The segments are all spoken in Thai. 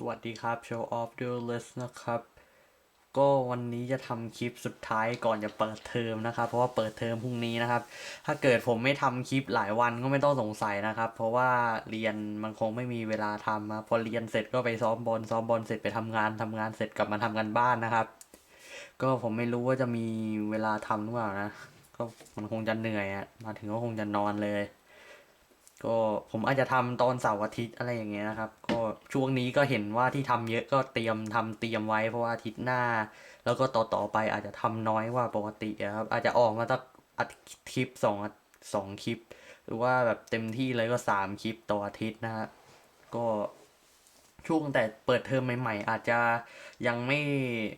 สวัสดีครับ Show Off d u e l i s t นะครับ ก็วันนี้จะทำคลิปสุดท้ายก่อนจะเปิดเทอมนะครับ เพราะว่าเปิดเทอมพรุ่งนี้นะครับ ถ้าเกิดผมไม่ทำคลิปหลายวันก็ไม่ต้องสงสัยนะครับ เพราะว่าเรียนมันคงไม่มีเวลาทำนะพอเรียนเสร็จก็ไปซ้อมบอลซ้อมบอลเสร็จไปทำงานทำงานเสร็จกลับมาทำกันบ้านนะครับ ก็ผมไม่รู้ว่าจะมีเวลาทำหรือเปล่านะ ก็มันคงจะเหนื่อยอะมาถึงก็คงจะนอนเลย ก็ผมอาจจะทำตอนเสาร์อาทิตย์อะไรอย่างเงี้ยนะครับ ก็ช่วงนี้ก็เห็นว่าที่ทำเยอะก็เตรียมทำเตรียมไว้เพราะว่าอาทิตย์หน้า แล้วก็ต่อต่อไปอาจจะทำน้อยกว่าปกติอะครับ อาจจะออกมาสักอาทิตย์คลิปสองสองคลิป หรือว่าแบบเต็มที่เลยก็สามคลิปต่ออาทิตย์นะฮะก็ช่วงแต่เปิดเทอมใหม่ ๆ อาจจะยังไม่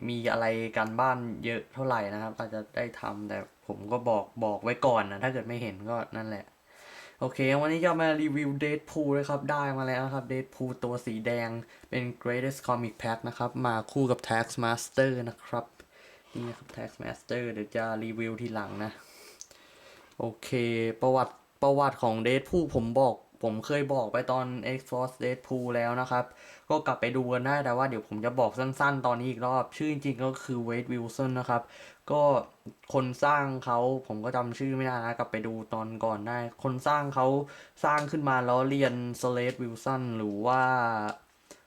มีอะไรการบ้านเยอะเท่าไหร่นะครับ อาจจะได้ทำแต่ผมก็บอกบอกไว้ก่อนนะถ้าเกิดไม่เห็นก็นั่นแหละ โอเค วันนี้จะมารีวิวเดทพู่นะครับ ได้มาแล้วนะครับเดทพู่ตัวสีแดงเป็น Greatest Comic Pack นะครับ มาคู่กับ Tax Master นะครับ นี่นะครับ Tax Master เดี๋ยวจะรีวิวทีหลังนะ โอเค ประวัติประวัติของเดทพู่ผมบอก ผมเคยบอกไปตอน X-Force Deadpool แล้วนะครับ ก็กลับไปดูกันได้แต่ว่าเดี๋ยวผมจะบอกสั้นๆ ตอนนี้อีกรอบ ชื่อจริงๆก็คือ Wade Wilson นะครับ ก็คนสร้างเขาผมก็จำชื่อไม่ได้นะ กลับไปดูตอนก่อนได้ คนสร้างเขาสร้างขึ้นมาแล้วเรียน Slade Wilson หรือว่า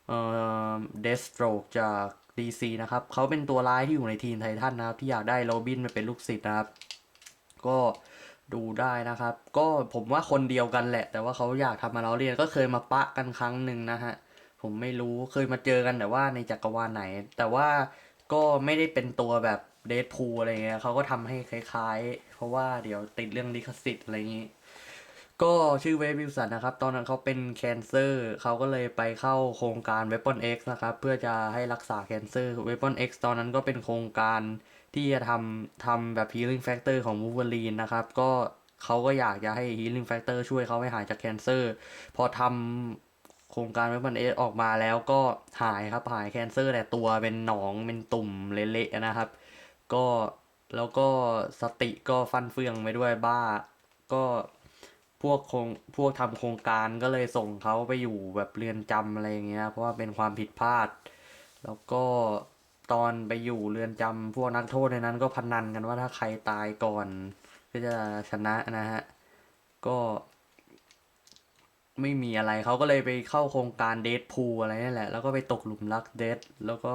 เอ่อ Deathstroke จาก DC นะครับเขาเป็นตัวร้ายที่อยู่ในทีมไททันนะครับ ที่อยากได้โรบินมาเป็นลูกศิษย์นะครับ ก็ ดูได้นะครับ ก็ผมว่าคนเดียวกันแหละ แต่ว่าเขาอยากทำมาเราเรียนก็เคยมาปะกันครั้งหนึ่งนะฮะผมไม่รู้เคยมาเจอกันแต่ว่าในจักรวาลไหน แต่ว่าก็ไม่ได้เป็นตัวแบบเดทพูอะไรเงี้ยเขาก็ทำให้คล้ายๆ เพราะว่าเดี๋ยวติดเรื่องลิขสิทธิ์อะไรอย่างงี้ ก็ชื่อเวฟวิลสันนะครับ ตอนนั้นเขาเป็นแคนเซอร์เขาก็เลยไปเข้าโครงการ Weapon X นะครับ เพื่อจะให้รักษาแคนเซอร์ Weapon X ตอนนั้นก็เป็นโครงการที่จะทำทำแบบ Healing Factor ของ Wolverine นะครับ ก็เขาก็อยากจะให้ Healing Factor ช่วยเขาให้หายจากแคนเซอร์ พอทำโครงการ Weapon X ออกมาแล้วก็หายครับ หายแคนเซอร์แต่ตัวเป็นหนองเป็นตุ่มเละๆนะครับ ก็แล้วก็สติก็ฟันเฟืองไปด้วยบ้าก็ พวกโครงพวกทำโครงการก็เลยส่งเขาไปอยู่แบบเรือนจำอะไรอย่างเงี้ยเพราะว่าเป็นความผิดพลาด แล้วก็ตอนไปอยู่เรือนจำพวกนักโทษในนั้นก็พนันกันว่าถ้าใครตายก่อนก็จะชนะนะฮะก็ไม่มีอะไรเขาก็เลยไปเข้าโครงการเด p พูอะไรนี่แหละ แล้วก็ไปตกหลุมรักเด d แล้วก็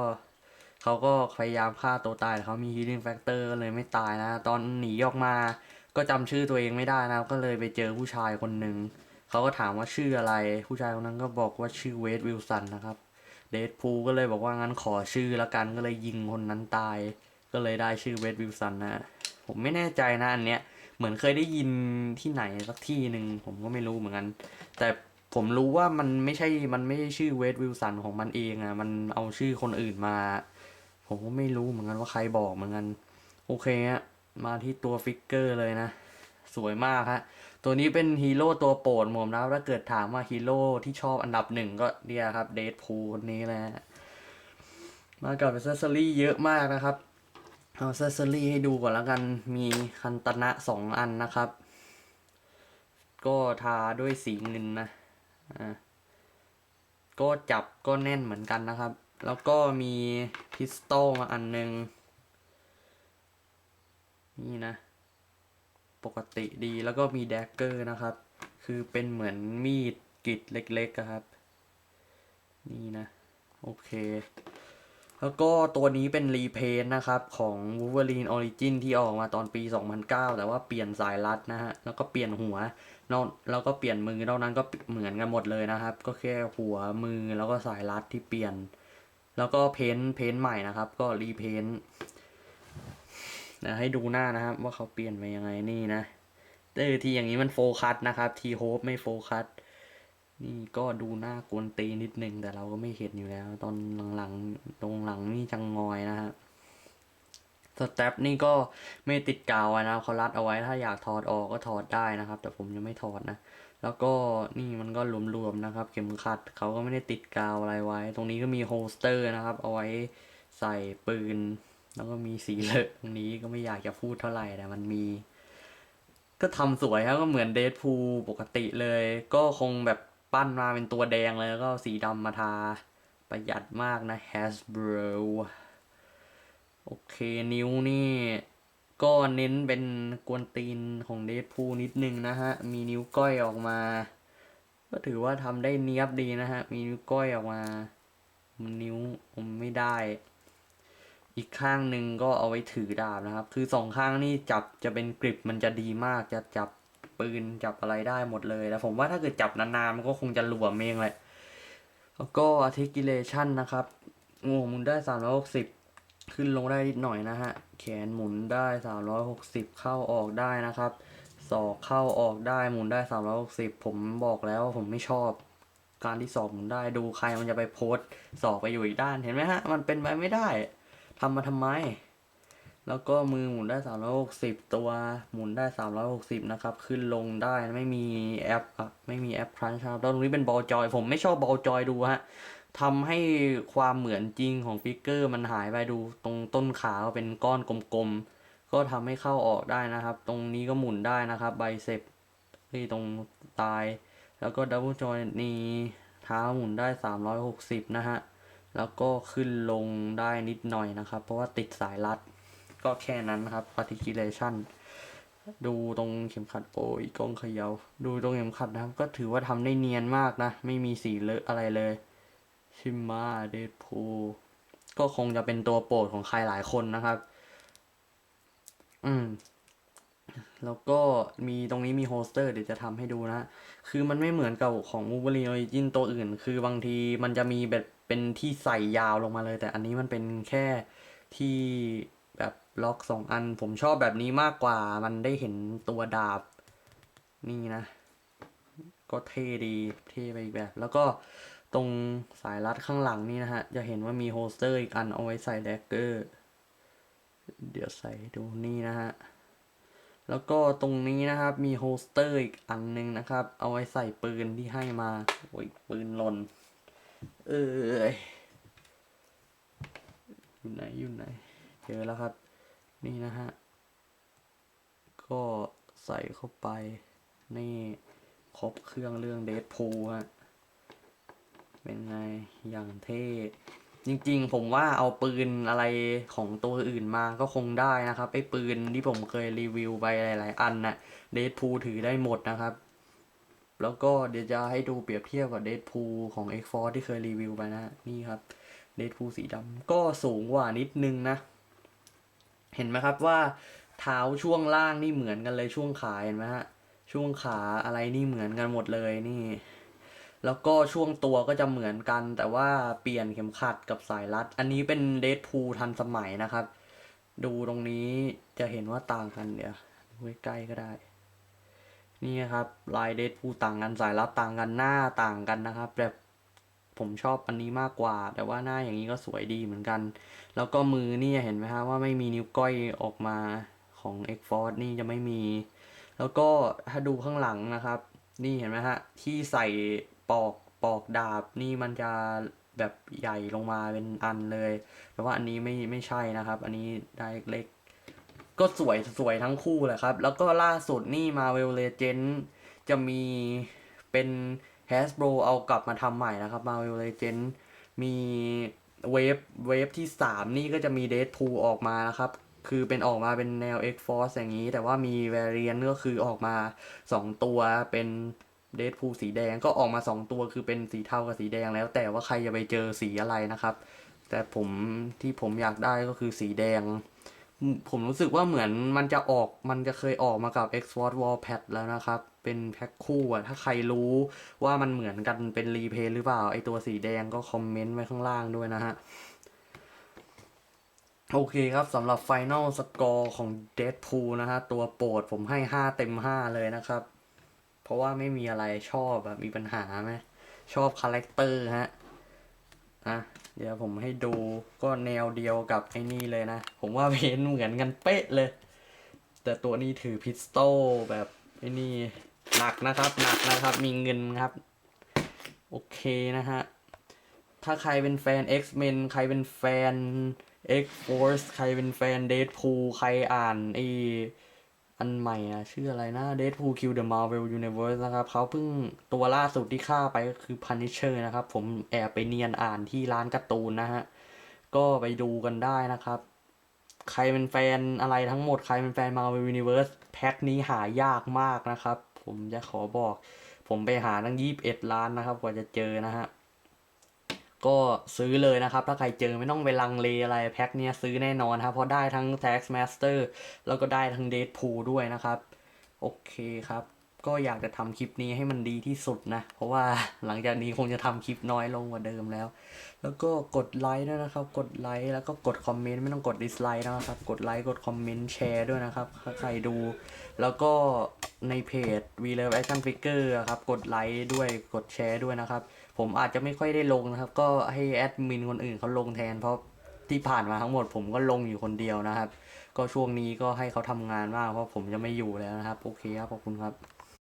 เขาก็พยายามฆ่าตัวตายแต่เขามี healing factor ก็เลยไม่ตายนะ ตอนหนีออกมา ก็จำชื่อตัวเองไม่ได้นะก็เลยไปเจอผู้ชายคนหนึ่งเขาก็ถามว่าชื่ออะไร ผู้ชายคนนั้นก็บอกว่าชื่อเวดวิลสันนะครับ เด p พูก็เลยบอกว่างั้นขอชื่อละกันก็เลยยิงคนนั้นตาย ก็เลยได้ชื่อเวดวิลสันนะผมไม่แน่ใจนะอันเนี้ยเหมือนเคยได้ยินที่ไหนสักที่หนึ่งผมก็ไม่รู้เหมือนกัน แต่ผมรู้ว่ามันไม่ใช่ มันไม่ใช่ชื่อเวดวิลสันของมันเองอะมันเอาชื่อคนอื่นมา ผมก็ไม่รู้เหมือนกันว่าใครบอกเหมือนกัน โอเคฮะ มาที่ตัวฟิกเกอร์เลยนะ สวยมากฮะ ตัวนี้เป็นฮีโร่ตัวโปรดผมนะถ้าเกิดถามว่าฮีโร่ที่ชอบอันดับหนึ่งก็เนี่ยครับเดดพูคนนี้แหละมากับเซสซอรี่เยอะมากนะครับ เอาเซสซอรี่ให้ดูก่อนแล้วกันมีคันตนะสองอันนะครับ ก็ทาด้วยสีเงินนะอ่าก็จับก็แน่นเหมือนกันนะครับ แล้วก็มีพิสตอลมาอันหนึง นี่นะ ปกติดีแล้วก็มีแดกเกอร์นะครับ คือเป็นเหมือนมีดกริดเล็กๆครับ นี่นะ โอเค แล้วก็ตัวนี้เป็นรีเพนนะครับ ของ Wolverine Origin ที่ออกมาตอนปี 2009 แต่ว่าเปลี่ยนสายรัดนะฮะ แล้วก็เปลี่ยนหัวนอกแล้วก็เปลี่ยนมือนอกนั้นก็เหมือนกันหมดเลยนะครับ ก็แค่หัวมือแล้วก็สายรัดที่เปลี่ยน แล้วก็เพ้นท์เพ้นท์ใหม่นะครับ ก็รีเพนท์ นะให้ดูหน้านะครับ ว่าเขาเปลี่ยนไปยังไงนี่นะเออทีอย่างนี้มันโฟกัสนะครับทีโฮปไม่โฟกัสนี่ก็ดูหน้ากวนตีนิดนึงแต่เราก็ไม่เห็นอยู่แล้ว ตอนหลังๆตรงหลังนี่จังงอยนะฮะสแตปนี่ก็ไม่ติดกาวนะเขารัดเอาไว้ถ้าอยากถอดออกก็ถอดได้นะครับ แต่ผมยังไม่ถอดนะ แล้วก็นี่มันก็หลวมๆนะครับ เข็มขัดเขาก็ไม่ได้ติดกาวอะไรไว้ ตรงนี้ก็มีโฮสเตอร์นะครับ เอาไว้ใส่ปืน แล้วก็มีสีเหลืองตรงนี้ก็ไม่อยากจะพูดเท่าไหร่แต่มันมี ก็ทำสวยครับก็เหมือนเด p พูปกติเลย ก็คงแบบปั้นมาเป็นตัวแดงเลยแล้วก็สีดำมาทา ประหยัดมากนะ Hasbro โอเคนิ้วนี่ก็เน้นเป็นกวนตีนของเด p พูนิดนึงนะฮะ มีนิ้วก้อยออกมา ก็ถือว่าทำได้เนียบดีนะฮะ มีนิ้วก้อยออกมา นิ้วผมไม่ได้ อีกข้างหนึ่งก็เอาไว้ถือดาบนะครับ คือสองข้างนี่จับจะเป็นกริปมันจะดีมากจะจับปืนจับอะไรได้หมดเลยแล้วผมว่าถ้าเกิดจับนานๆมันก็คงจะหลวมเองแหละแล้วก็ articulation นะครับงวงหมุนได้ 360 ขึ้นลงได้นิดหน่อยนะฮะ แขนหมุนได้ 360 เข้าออกได้นะครับศอกเข้าออกได้หมุนได้ 360 ผมบอกแล้วว่าผมไม่ชอบ การที่ศอกหมุนได้ดูใครมันจะไปโพสต์ศอกไปอยู่อีกด้านเห็นไหมฮะ มันเป็นไปไม่ได้ ทำมาทำไม แล้วก็มือหมุนได้ 360 ตัวหมุนได้ 360 นะครับ ขึ้นลงได้ไม่มีแอปอะไม่มีแอปครันช์ครับแล้วตรงนี้เป็นบอลจอย ผมไม่ชอบบอลจอยดูฮะทำให้ความเหมือนจริงของฟิกเกอร์มันหายไปดูตรงต้นขาเป็นก้อนกลมๆ ก็ทำให้เข้าออกได้นะครับ ตรงนี้ก็หมุนได้นะครับไบเซปที่ตรงตาย แล้วก็ดับเบิลจอยนี้เท้าหมุนได้ 360 นะฮะ แล้วก็ขึ้นลงได้นิดหน่อยนะครับ เพราะว่าติดสายรัด ก็แค่นั้นนะครับ articulation ดูตรงเข็มขัดโอ้ยกล้องเขยา่าดูตรงเข็มขัดนะครับ ก็ถือว่าทำได้เนียนมากนะ ไม่มีสีเลอะอะไรเลย ชิมมาเดดพูก็คงจะเป็นตัวโปรดของใครหลายคนนะครับ อืม แล้วก็มีตรงนี้มีโฮสเตอร์เดี๋ยวจะทำให้ดูนะ คือมันไม่เหมือนกับของ w o l v e r i n e Origin ตัวอื่น คือบางทีมันจะมีแบบเป็นที่ใส่ยาวลงมาเลย แต่อันนี้มันเป็นแค่ที่แบบล็อกสองอัน ผมชอบแบบนี้มากกว่า มันได้เห็นตัวดาบ นี่นะ ก็เท่ดี เท่ไปอีกแบบ แล้วก็ตรงสายรัดข้างหลังนี่นะฮะ จะเห็นว่ามีโฮสเตอร์อีกอันเอาไว้ใส่แดกเกอร์ เดี๋ยวใส่ดูนี่นะฮะ แล้วก็ตรงนี้นะครับมีโฮสเตอร์อีกอันหนึงนะครับ เอาไว้ใส่ปืนที่ให้มาโอ้ยปืนหล่นเอยอยู่ไหนอยู่ไหนเจอแล้วครับ นี่นะฮะ ก็ใส่เข้าไป นี่ครบเครื่องเรื่องเด p พูฮะ เป็นไงอย่างเท่ จริงๆ ผมว่าเอาปืนอะไรของตัวอื่นมาก็คงได้นะครับไอ้ปืนที่ผมเคยรีวิวไปหลาย ๆ อันน่ะเด p พูถือได้หมดนะครับ แล้วก็เดี๋ยวจะให้ดูเปรียบเทียบกับเด p พูของ X Force ที่เคยรีวิวไปนะนี่ครับเด p พูสีดำก็สูงกว่านิดนึงนะ เห็นไหมครับว่าเท้าช่วงล่างนี่เหมือนกันเลยช่วงขาเห็นไหมฮะช่วงขาอะไรนี่เหมือนกันหมดเลยนี่ แล้วก็ช่วงตัวก็จะเหมือนกัน แต่ว่าเปลี่ยนเข็มขัดกับสายรัด อันนี้เป็นเด p พูทันสมัยนะครับ ดูตรงนี้จะเห็นว่าต่างกันเดี๋ยวดูใกล้ก็ได้ นี่ครับลายเด p พูต่างกันสายรัดต่างกันหน้าต่างกันนะครับแบบผมชอบอันนี้มากกว่า แต่ว่าหน้าอย่างนี้ก็สวยดีเหมือนกัน แล้วก็มือนี่เห็นไหมฮะว่าไม่มีนิ้วก้อยออกมาของ X Force นี่จะไม่มี แล้วก็ถ้าดูข้างหลังนะครับ นี่เห็นไหมฮะที่ใส่ ปอกปอกดาบนี่มันจะแบบใหญ่ลงมาเป็นอันเลย แต่ว่าอันนี้ไม่ไม่ใช่นะครับ อันนี้ได้เล็ก ก็สวยสวยทั้งคู่แหละครับ แล้วก็ล่าสุดนี่มาเวลเลเจนจะมีเป็น Hasbro เอากลับมาทำใหม่นะครับมาเวลเลเจนมีเวฟเวฟที่ 3 นี่ก็จะมีเด p พูออกมานะครับ คือเป็นออกมาเป็นแนว X Force อย่างนี้ แต่ว่ามี Variant ก็คือออกมา 2 ตัวเป็น เด p พูสีแดงก็ออกมา 2 ตัวคือเป็นสีเทากับสีแดงแล้ว แต่ว่าใครจะไปเจอสีอะไรนะครับ แต่ผมที่ผมอยากได้ก็คือสีแดง ผมรู้สึกว่าเหมือนมันจะออกมันจะเคยออกมากับ X Force Wall Pad แล้วนะครับ เป็นแพ็คคู่อะถ้าใครรู้ว่ามันเหมือนกันเป็นรีเพย์หรือเปล่า ไอตัวสีแดงก็คอมเมนต์ไว้ข้างล่างด้วยนะฮะโอเคครับสำหรับ Final Score ของ Deadpool นะฮะ ตัวโปรดผมให้ 5 เต็ม 5 เลยนะครับ เพราะว่าไม่มีอะไรชอบอะมีปัญหาไหมชอบคาแรคเตอร์ฮะอะเดี๋ยวผมให้ดูก็แนวเดียวกับไอ้นี่เลยนะ ผมว่าเพนเหมือนกันเป๊ะเลย แต่ตัวนี้ถือพิสโตลแบบไอ้นี่หนักนะครับหนักนะครับมีเงินครับ โอเคนะฮะ ถ้าใครเป็นแฟน X-Men ใครเป็นแฟน X-Force ใครเป็นแฟน Deadpool ใครอ่านไอ อันใหม่อะชื่ออะไรนะ Deadpool Kill the Marvel Universe นะครับเขาเพิ่งตัวล่าสุดที่ฆ่าไปก็คือ Punisher นะครับ ผมแอบไปเนียนอ่านที่ร้านการ์ตูนนะฮะ ก็ไปดูกันได้นะครับ ใครเป็นแฟนอะไรทั้งหมด ใครเป็นแฟน Marvel Universe แพ็คนี้หายากมากนะครับ ผมจะขอบอก ผมไปหาตั้งยี่สิบเอ็ดล้านนะครับ กว่าจะเจอนะฮะ ก็ซื้อเลยนะครับ ถ้าใครเจอไม่ต้องไปลังเลอะไรแพ็คเนี้ยซื้อแน่นอนครับ เพราะได้ทั้ง Tax Master แล้วก็ได้ทั้ง Deadpool ด้วยนะครับ โอเคครับ ก็อยากจะทำคลิปนี้ให้มันดีที่สุดนะ เพราะว่าหลังจากนี้คงจะทำคลิปน้อยลงกว่าเดิมแล้ว แล้วก็กดไลค์ด้วยนะครับ กดไลค์แล้วก็กดคอมเมนต์ไม่ต้องกดดิสไลค์นะครับ กดไลค์กดคอมเมนต์แชร์ด้วยนะครับถ้าใครดู แล้วก็ในเพจ We Love Action Figure อะครับ กดไลค์ด้วยกดแชร์ด้วยนะครับ ผมอาจจะไม่ค่อยได้ลงนะครับ ก็ให้แอดมินคนอื่นเขาลงแทนเพราะที่ผ่านมาทั้งหมดผมก็ลงอยู่คนเดียวนะครับ ก็ช่วงนี้ก็ให้เขาทำงานมากเพราะผมจะไม่อยู่แล้วนะครับ โอเคครับขอบคุณครับ